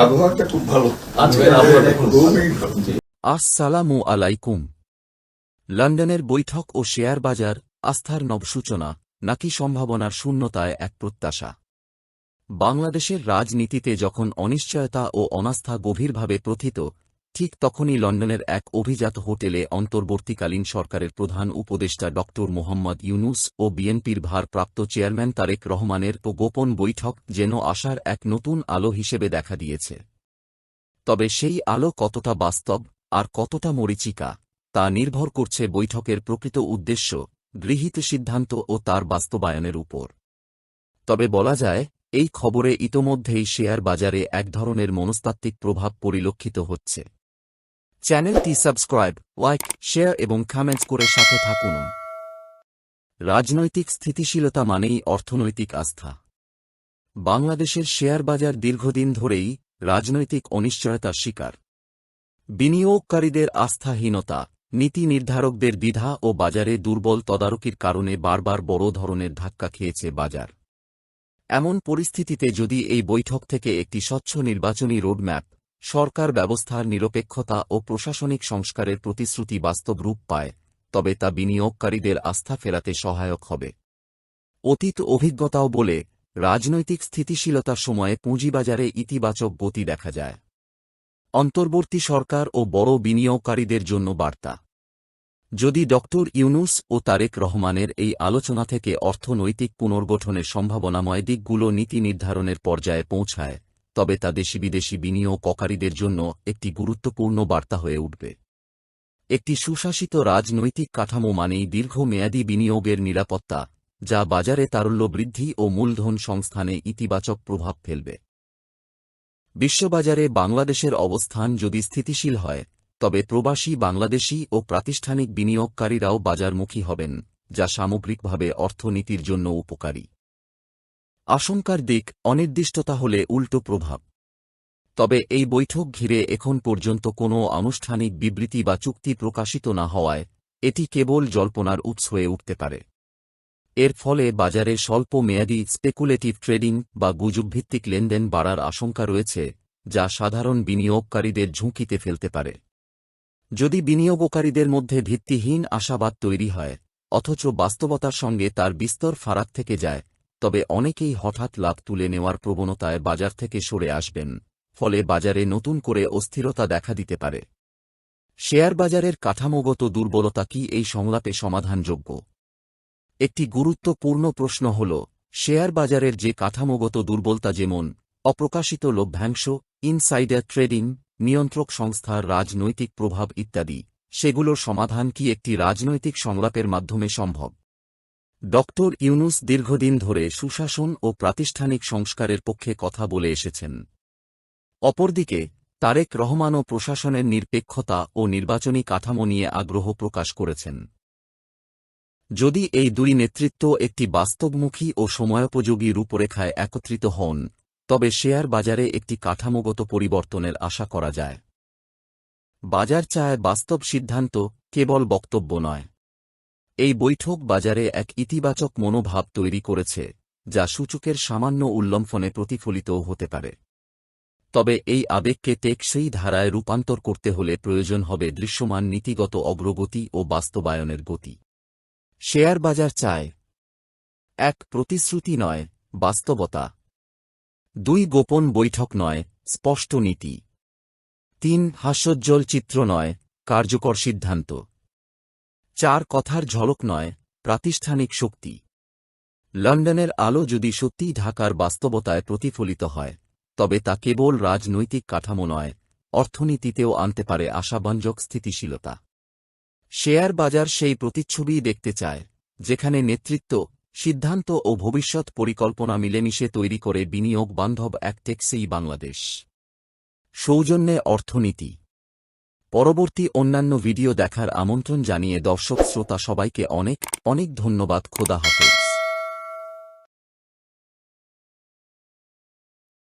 আবহাওয়াটা খুব ভালো। আজকের আবহাওয়াটা খুবই ভালো। আসসালামু আলাইকুম। লন্ডনের বৈঠক ও শেয়ার বাজার আস্থার নবসূচনা নাকি সম্ভাবনার শূন্যতায় এক প্রত্যাশা? বাংলাদেশের রাজনীতিতে যখন অনিশ্চয়তা ও অনাস্থা গভীরভাবে প্রথিত ঠিক তখনই লন্ডনের এক অভিজাত হোটেলে অন্তর্বর্তীকালীন সরকারের প্রধান উপদেষ্টা ড মোহাম্মদ ইউনুস ও বিএনপির ভারপ্রাপ্ত চেয়ারম্যান তারেক রহমানের তো গোপন বৈঠক যেন আসার এক নতুন আলো হিসেবে দেখা দিয়েছে। তবে সেই আলো কতটা বাস্তব আর কতটা মরিচিকা, তা নির্ভর করছে বৈঠকের প্রকৃত উদ্দেশ্য, গৃহীত সিদ্ধান্ত ও তার বাস্তবায়নের উপর। তবে বলা যায়, এই খবরে ইতোমধ্যেই শেয়ার বাজারে এক ধরনের মনস্তাত্ত্বিক প্রভাব পরিলক্ষিত হচ্ছে। চ্যানেলটি সাবস্ক্রাইব, লাইক, শেয়ার এবং কমেন্টস করে সাথে থাকুন। রাজনৈতিক স্থিতিশীলতা মানেই অর্থনৈতিক আস্থা। বাংলাদেশের শেয়ার বাজার দীর্ঘদিন ধরেই রাজনৈতিক অনিশ্চয়তার শিকার। বিনিয়োগকারীদের আস্থাহীনতা, নীতি নির্ধারকদের দ্বিধা ও বাজারে দুর্বল তদারকির কারণে বারবার বড় ধরনের ধাক্কা খেয়েছে বাজার। এমন পরিস্থিতিতে যদি এই বৈঠক থেকে একটি স্বচ্ছ নির্বাচনী রোডম্যাপ সরকার ব্যবস্থার নিরপেক্ষতা ও প্রশাসনিক সংস্কারের প্রতিশ্রুতি বাস্তব রূপ পায়, তবে তা বিনিয়োগকারীদের আস্থা ফেরাতে সহায়ক হবে। অতীত অভিজ্ঞতাও বলে, রাজনৈতিক স্থিতিশীলতার সময়ে পুঁজিবাজারে ইতিবাচক গতি দেখা যায়। অন্তর্বর্তী সরকার ও বড় বিনিয়োগকারীদের জন্য বার্তা। যদি ড. ইউনুস ও তারেক রহমানের এই আলোচনা থেকে অর্থনৈতিক পুনর্গঠনের সম্ভাবনাময় দিকগুলো নীতি নির্ধারণের পর্যায়ে পৌঁছায় তবে তা দেশি বিদেশি বিনিয়োগকারীদের জন্য একটি গুরুত্বপূর্ণ বার্তা হয়ে উঠবে। একটি সুশাসিত রাজনৈতিক কাঠামো মানেই দীর্ঘমেয়াদী বিনিয়োগের নিরাপত্তা, যা বাজারে তারল্য বৃদ্ধি ও মূলধন সংস্থানে ইতিবাচক প্রভাব ফেলবে। বিশ্ববাজারে বাংলাদেশের অবস্থান যদি স্থিতিশীল হয়, তবে প্রবাসী, বাংলাদেশী ও প্রাতিষ্ঠানিক বিনিয়োগকারীরাও বাজারমুখী হবেন, যা সামগ্রিকভাবে অর্থনীতির জন্য উপকারী। আশঙ্কার দিক অনির্দিষ্টতা হলে উল্টো প্রভাব। তবে এই বৈঠক ঘিরে এখন পর্যন্ত কোনো আনুষ্ঠানিক বিবৃতি বা চুক্তি প্রকাশিত না হওয়ায় এটি কেবল জল্পনার উৎস হয়ে উঠতে পারে। এর ফলে বাজারে স্বল্প মেয়াদী স্পেকুলেটিভ ট্রেডিং বা গুজবভিত্তিক লেনদেন বাড়ার আশঙ্কা রয়েছে, যা সাধারণ বিনিয়োগকারীদের ঝুঁকিতে ফেলতে পারে। যদি বিনিয়োগকারীদের মধ্যে ভিত্তিহীন আশাবাদ তৈরি হয়, অথচ বাস্তবতার সঙ্গে তার বিস্তর ফারাক থেকে যায় তবে অনেকেই হঠাৎ লাভ তুলে নেওয়ার প্রবণতায় বাজার থেকে সরে আসবেন, ফলে বাজারে নতুন করে অস্থিরতা দেখা দিতে পারে। শেয়ার বাজারের কাঠামোগত দুর্বলতা কি এই সংলাপে সমাধানযোগ্য? একটি গুরুত্বপূর্ণ প্রশ্ন হল, শেয়ার বাজারের যে কাঠামোগত দুর্বলতা যেমন, অপ্রকাশিত লভ্যাংশ, ইনসাইডার ট্রেডিং, নিয়ন্ত্রক সংস্থার রাজনৈতিক প্রভাব ইত্যাদি, সেগুলোর সমাধান কি একটি রাজনৈতিক সংলাপের মাধ্যমে সম্ভব? ড ইউনুস দীর্ঘদিন ধরে সুশাসন ও প্রাতিষ্ঠানিক সংস্কারের পক্ষে কথা বলে এসেছেন। অপরদিকে, তারেক রহমানও প্রশাসনের নিরপেক্ষতা ও নির্বাচনী কাঠামো নিয়ে আগ্রহ প্রকাশ করেছেন। যদি এই দুই নেতৃত্ব একটি বাস্তবমুখী ও সময়োপযোগী রূপরেখায় একত্রিত হন, তবে শেয়ার বাজারে একটি কাঠামোগত পরিবর্তনের আশা করা যায়। বাজার চায় বাস্তব সিদ্ধান্ত কেবল বক্তব্য নয়। এই বৈঠক বাজারে এক ইতিবাচক মনোভাব তৈরি করেছে, যা সূচকের সামান্য উল্লম্ফনে প্রতিফলিত হতে পারে। তবে এই আবেগকে টেকসই ধারায় রূপান্তর করতে হলে প্রয়োজন হবে দৃশ্যমান নীতিগত অগ্রগতি ও বাস্তবায়নের গতি। শেয়ার বাজার চায়। এক, প্রতিশ্রুতি নয়, বাস্তবতা। দুই, গোপন বৈঠক নয়, স্পষ্ট নীতি। তিন, হাস্যোজ্জ্বল চিত্র নয়, কার্যকর সিদ্ধান্ত। চার কথার ঝলক নয়, প্রাতিষ্ঠানিক শক্তি। লন্ডনের আলো যদি সত্যিই ঢাকার বাস্তবতায় প্রতিফলিত হয়, তবে তা কেবল রাজনৈতিক কাঠামো নয়, অর্থনীতিতেও আনতে পারে আশাবাঞ্জক স্থিতিশীলতা। শেয়ার বাজার সেই প্রতিচ্ছবি দেখতে চায়, যেখানে নেতৃত্ব, সিদ্ধান্ত ও ভবিষ্যৎ পরিকল্পনা মিলেমিশে তৈরি করে বিনিয়োগ বান্ধব এক টেকসই বাংলাদেশ। সৌজন্যে অর্থনীতি। পরবর্তী অন্যান্য ভিডিও দেখার আমন্ত্রণ জানিয়ে দর্শক শ্রোতা সবাইকে অনেক অনেক ধন্যবাদ। খোদা হাফেজ।